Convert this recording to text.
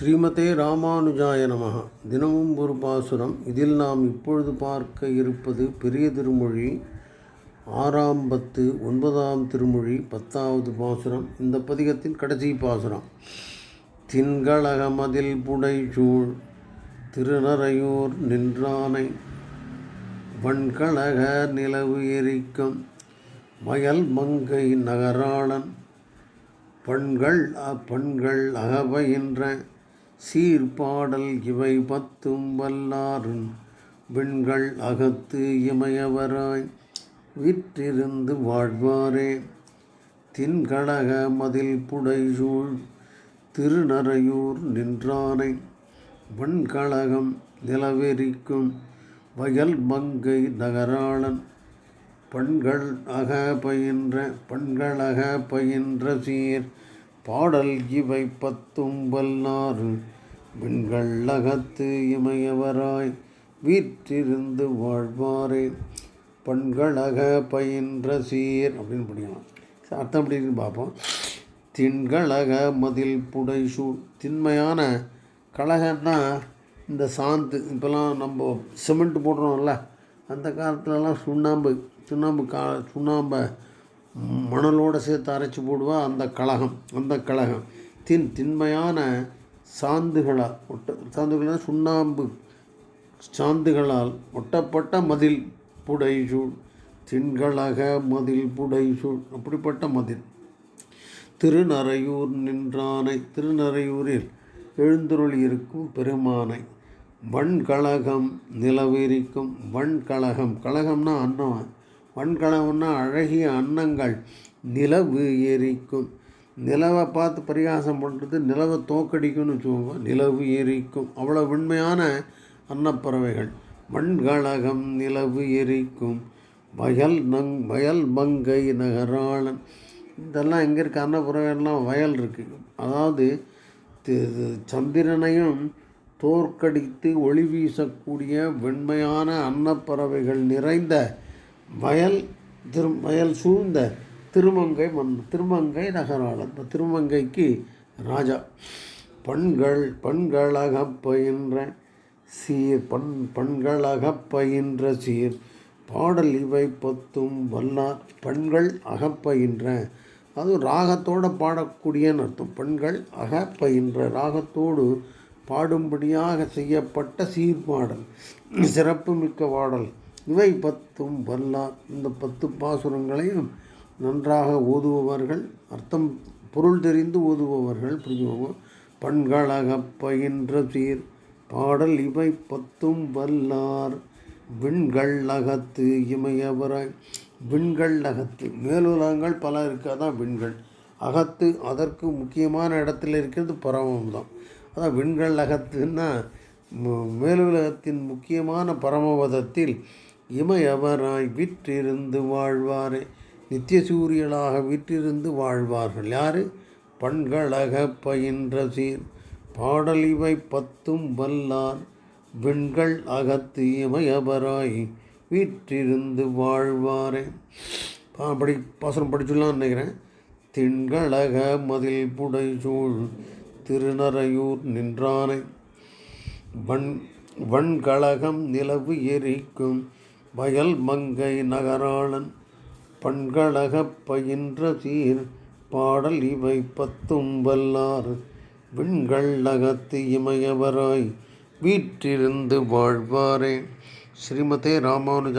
ஸ்ரீமதே ராமானுஜாய நமः தினமும் ஒரு பாசுரம். இதில் நாம் இப்பொழுது பார்க்க இருப்பது பெரிய திருமொழி ஆறாம் பத்து ஒன்பதாம் திருமொழி பத்தாவது பாசுரம். இந்த பதிகத்தின் கடைசி பாசுரம். தின்களகமதில் புடைசூழ் திருநறையூர் நின்றானை வன்கழக நிலவு எரிக்கும் வயல் மங்கை நகராளன் பண்கள் அப்பண்கள் அகபயின்ற சீர்பாடல் இவை பத்தும் வல்லாரும் விண்கள் அகத்து இமையவராய் விற்றிருந்து வாழ்வாரே. தின்கழக மதில் புடைசூழ் திருநறையூர் நின்றானை வண்கழகம் நிலவெறிக்கும் வயல் மங்கை நகராளன் பண்கள் அக பயின்ற பண்களக பயின்ற சீர் பாடல் இவை பத்தும் வல்லாறு விண்கள் அகத்து இமையவராய் வீற்றிருந்து வாழ்வாரே. பண்களக பயின்ற சீர் அப்படின்னு படிக்கலாம் அர்த்தம் எப்படி இருக்குன்னு பார்ப்போம். திண்களக மதில் புடைசூ. திண்மையான கழகன்னா இந்த சாந்து. இப்போல்லாம் நம்ம சிமெண்ட் போடுறோம்ல அந்த காலத்துலலாம் சுண்ணாம்பு சுண்ணாம்பு கா சுண்ணாம்பை மணலோடு சேர்த்து அரைச்சி போடுவா அந்த கழகம் அந்த கழகம். தின் திண்மையான சாந்துகளால் ஒட்ட சாந்துகளால் சுண்ணாம்பு. சாந்துகளால் ஒட்டப்பட்ட மதில் புடைசூழ் திண்கழக மதில் புடைசூழ் அப்படிப்பட்ட மதில். திருநறையூர் நின்றானை திருநறையூரில் எழுந்தருள் இருக்கும் பெருமானை. வன்கழகம் நிலவிரிக்கும் வன்கழகம் கழகம்னா அன்னவன் வன்கழகம்னா அழகிய அன்னங்கள். நிலவு எரிக்கும் நிலவை பார்த்து பரிகாசம் பண்ணுறது நிலவை தோக்கடிக்கும்னு வச்சுக்கோங்க. நிலவு எரிக்கும் அவ்வளோ உண்மையான அன்னப்பறவைகள். மண்கழகம் நிலவு எரிக்கும் வயல் நங் வயல் மங்கை நகராளன். இதெல்லாம் எங்கே இருக்க? அன்னப்பறவைகள்லாம் வயல் இருக்குது அதாவது சந்திரனையும் தோற்கடித்து ஒளி வீசக்கூடிய வெண்மையான அன்னப்பறவைகள் நிறைந்த வயல் திரு வயல் சூழ்ந்த திருமங்கை மண் திருமங்கை நகராளன் இப்போ திருமங்கைக்கு ராஜா. பண்கள் பண்களாக பயின்ற சீர் பண் பண்களக பயின்ற சீர். பாடல் இவை பத்தும் வல்லார் பெண்கள் அகப்பயின்ற. அது ராகத்தோடு பாடக்கூடியன்னு அர்த்தம். பெண்கள் அகப்பயின்ற ராகத்தோடு பாடும்படியாக செய்யப்பட்ட சீர்பாடல் சிறப்பு மிக்க பாடல். இவை பத்தும் வல்லார் இந்த பத்து பாசுரங்களையும் நன்றாக ஓதுபவர்கள் அர்த்தம் பொருள் தெரிந்து ஓதுபவர்கள் புரிஞ்சுக்கோங்க. பண்களக பயின்ற சீர் பாடல் இவை பத்தும் வல்லார். விண்கள் அகத்து இமயவராய் விண்கள் அகத்து மேலுலகங்கள் பல இருக்காதான் விண்கள். அகத்து அதற்கு முக்கியமான இடத்துல இருக்கிறது பரமம் தான் அதான் விண்கள் அகத்துன்னா மேலுலகத்தின் முக்கியமான பரமபதத்தில் இமையவராய் விற்றிருந்து வாழ்வாரே. நித்திய சூரியனாக விற்றிருந்து வாழ்வார்கள் யார்? பண்களக பயின்ற சீர் பாடல் இவை பத்தும் வல்லார். விண்கள் அகத்து இமையபராய் வீற்றிருந்து வாழ்வாரே. படி பாசனம் படிச்சுலாம் நினைக்கிறேன். திண்களக மதில் புடைசூழ் திருநறையூர் நின்றானை. வன் வன்கழகம் நிலவு எரிக்கும் வயல் மங்கை நகராளன் பண்களகப் பயின்ற சீர் பாடல் இவை பத்தும் வல்லார் விண்கள் நகத்து இமயவராய் வீற்றிருந்து வாழ்வாரே. ஸ்ரீமதே ராமானுஜா